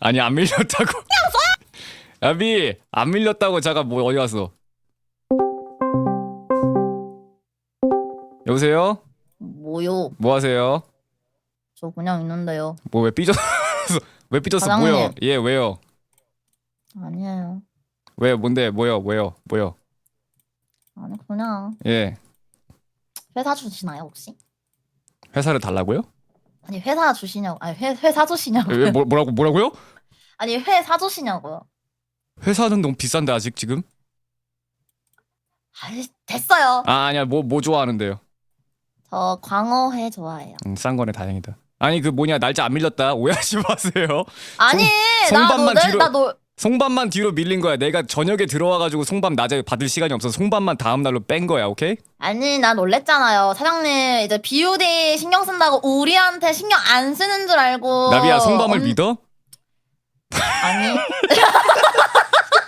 아니 안 밀렸다고. 야비 안 밀렸다고 잠깐 뭐 어디 갔어? 여보세요? 뭐요? 뭐 하세요? 저 그냥 있는데요. 뭐 왜 삐졌어? 왜 삐졌어? 사장님. 뭐요? 예 왜요? 아니에요. 왜 뭔데 뭐요 뭐요 뭐요? 아니 그냥 예 회사 주시나요 혹시? 회사를 달라고요? 아니 회사 주시냐고. 아니 회 회 사 주시냐고. 왜 뭐, 뭐라고 뭐라고요? 아니 회 사 주시냐고요. 회사는 너무 비싼데 아직 지금? 아니 됐어요. 아 아니야 뭐 뭐 좋아하는데요? 저 광어회 좋아해요. 음, 싼 거네 다행이다. 아니 그 뭐냐 날짜 안 밀렸다 오해하지 마세요. 아니 송밤만 나너 뒤로- 나너 송밤만 뒤로 밀린 거야. 내가 저녁에 들어와가지고 송밤 낮에 받을 시간이 없어서 송밤만 다음 날로 뺀 거야. 오케이? 아니 나 놀랬잖아요. 사장님 이제 BOD 신경 쓴다고 우리한테 신경 안 쓰는 줄 알고. 나비야 송밤을 엄- 믿어? 아니